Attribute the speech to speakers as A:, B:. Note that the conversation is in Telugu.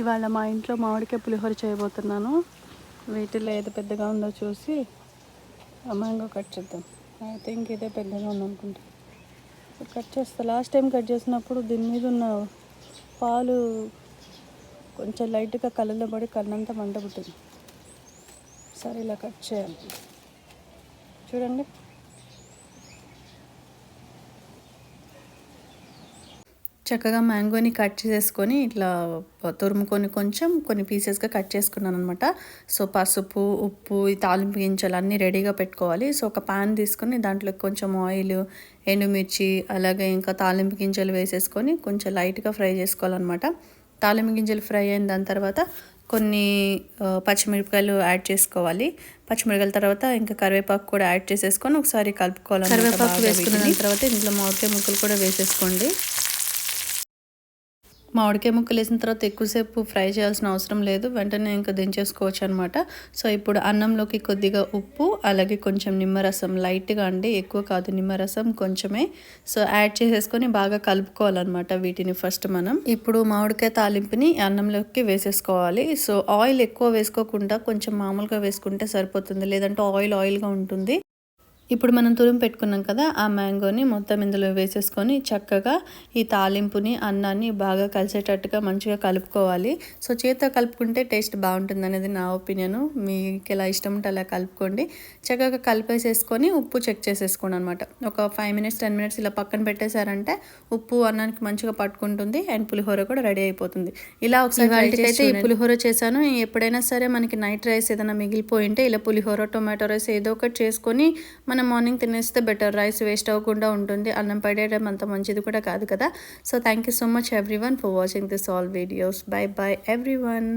A: ఇవాళ మా ఇంట్లో మామిడికాయ పులిహోర చేయబోతున్నాను. వీటిలో ఏది పెద్దగా ఉందో చూసి ఆ మ్యాంగో కట్ చేద్దాం. ఐ థింక్ ఇదే పెద్దగా ఉందనుకుంటా. కట్ చేస్తా. లాస్ట్ టైం కట్ చేసినప్పుడు దీని మీద ఉన్న పాలు కొంచెం లైట్గా కళ్ళలో పడి కళ్ళంతా మంట పుట్టింది. సరే ఇలా కట్ చేయాలి. చూడండి. చక్కగా మ్యాంగోని కట్ చేసేసుకొని ఇట్లా తురుముకొని కొంచెం కొన్ని పీసెస్గా కట్ చేసుకున్నాను అనమాట సో పసుపు ఉప్పు ఈ తాలింపు గింజలు అన్నీ రెడీగా పెట్టుకోవాలి. సో ఒక పాన్ తీసుకొని దాంట్లో కొంచెం ఆయిల్ ఎండుమిర్చి అలాగే ఇంకా తాలింపు గింజలు వేసేసుకొని కొంచెం లైట్గా ఫ్రై చేసుకోవాలన్నమాట. తాలింపు గింజలు ఫ్రై అయిన దాని తర్వాత కొన్ని పచ్చిమిరపకాయలు యాడ్ చేసుకోవాలి. పచ్చిమిరపకాయల తర్వాత ఇంకా కరివేపాకు కూడా యాడ్ చేసేసుకొని ఒకసారి కలుపుకోవాలి కరివేపాకు వేసుకున్న తర్వాత ఇందులో మామిడికాయ ముక్కలు కూడా వేసేసుకోండి. మామిడికాయ ముక్కలు వేసిన తర్వాత ఎక్కువసేపు ఫ్రై చేయాల్సిన అవసరం లేదు. వెంటనే ఇంకా దించేసుకోవచ్చు అనమాట సో ఇప్పుడు అన్నంలోకి కొద్దిగా ఉప్పు అలాగే కొంచెం నిమ్మరసం. లైట్గా అండి ఎక్కువ కాదు నిమ్మరసం కొంచెమే. సో యాడ్ చేసేసుకొని బాగా కలుపుకోవాలన్నమాట వీటిని ఫస్ట్ మనం. ఇప్పుడు మామిడికాయ తాలింపుని అన్నంలోకి వేసేసుకోవాలి. సో ఆయిల్ ఎక్కువ వేసుకోకుండా కొంచెం మామూలుగా వేసుకుంటే సరిపోతుంది. లేదంటే ఆయిల్ ఆయిల్గా ఉంటుంది. ఇప్పుడు మనం తురుము పెట్టుకున్నాం కదా ఆ మ్యాంగోని మొత్తం ఇందులో వేసేసుకొని చక్కగా ఈ తాలింపుని అన్నాన్ని బాగా కలిసేటట్టుగా మంచిగా కలుపుకోవాలి. సో చేతితో కలుపుకుంటే టేస్ట్ బాగుంటుంది అనేది నా ఒపీనియన్. మీకు ఎలా ఇష్టం ఉంటే అలా కలుపుకోండి. చక్కగా కలిపేసేసుకొని ఉప్పు చెక్ చేసేసుకోండి అనమాట ఒక ఫైవ్ మినిట్స్ టెన్ మినిట్స్ ఇలా పక్కన పెట్టేశారంటే ఉప్పు అన్నానికి మంచిగా పట్టుకుంటుంది అండ్ పులిహోర కూడా రెడీ అయిపోతుంది. ఇలా ఒకసారి అయితే ఈ పులిహోర చేశాను. ఎప్పుడైనా సరే మనకి నైట్ రైస్ ఏదైనా మిగిలిపోయి ఉంటే ఇలా పులిహోర టొమాటో రైస్ ఏదో ఒకటి చేసుకొని మనం మార్నింగ్ తినేస్తే బెటర్. రైస్ వేస్ట్ అవ్వకుండా ఉంటుంది. అన్నం పడేయడం అంత మంచిది కూడా కాదు కదా. So thank you so much everyone for watching this all videos bye bye everyone